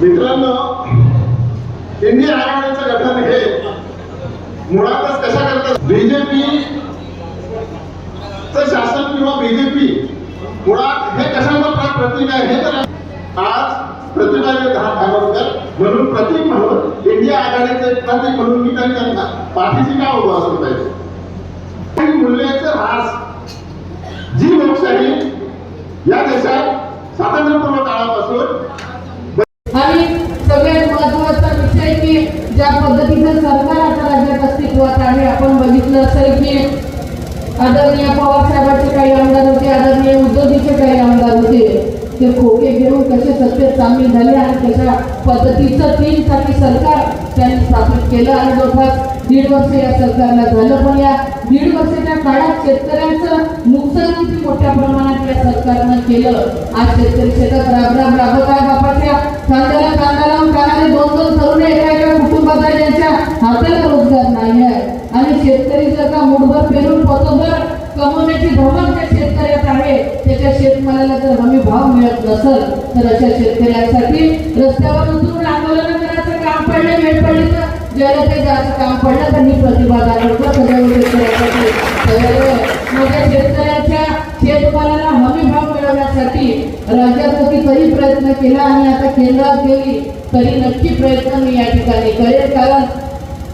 मित्रांनो इंडिया आघाडीचं गठन हे मुळातच कशा करतात बीजेपी शासन किंवा बीजेपी मुळात हे कशाचं प्रतीक आहे हे तर आज प्रतिभागे दहा म्हणून प्रतीक म्हणून इंडिया आघाडीचं प्रतीक म्हणून मी त्यांना पाठीशी का उभं असलं पाहिजे लोकशाही या देशात स्वातंत्र्यपूर्व काळापासून आणि सगळ्यात महत्त्वाचा विषय की ज्या पद्धतीचं सरकार आता राज्यात अस्तित्वात आहे आपण बघितलं असेल की आदरणीय पवार साहेबांचे काही आमदार होते आदरणीय उद्धवजीचे काही आमदार होते. ते खोके घेऊन कसे सत्तेत सामील झाले आणि कशा पद्धतीचं तीन साठी सरकार त्यांनी केलं आणि जवळपास दीड वर्ष या सरकारला झालं. पण या दीड वर्षाच्या काळात शेतकऱ्यांचं नुकसान किती मोठ्या प्रमाणात या सरकारनं केलं. आज शेतकरी शेतात राब राब राबत आहे. बापाच्या कांद्याला कांदा लावून कानाने दोन दोन तरुण एका एका कुटुंबात आहे ज्यांच्या हाताला रोजगार नाही आहे. आणि शेतकरी जर का मुठभर पेरून पोतभर कमवण्याची धमक त्या शेतकऱ्यात आहे त्याच्या शेतमालाला जर हमी भाव मिळत नसल तर अशा शेतकऱ्यांसाठी रस्त्यावर उतरून आंदोलन करायचं काम पडले वेळ पडले तर ज्याला ते जास्त काम पडलं त्यांनी मी प्रतिभा सगळ्या शेतकऱ्यांसाठी सगळ्या शेतकऱ्याच्या शेतमालाला हमी भाव मिळवण्यासाठी राज्यासाठी तरी प्रयत्न केला आणि आता केंद्रात गेली तरी नक्की प्रयत्न मी या ठिकाणी करेल कारण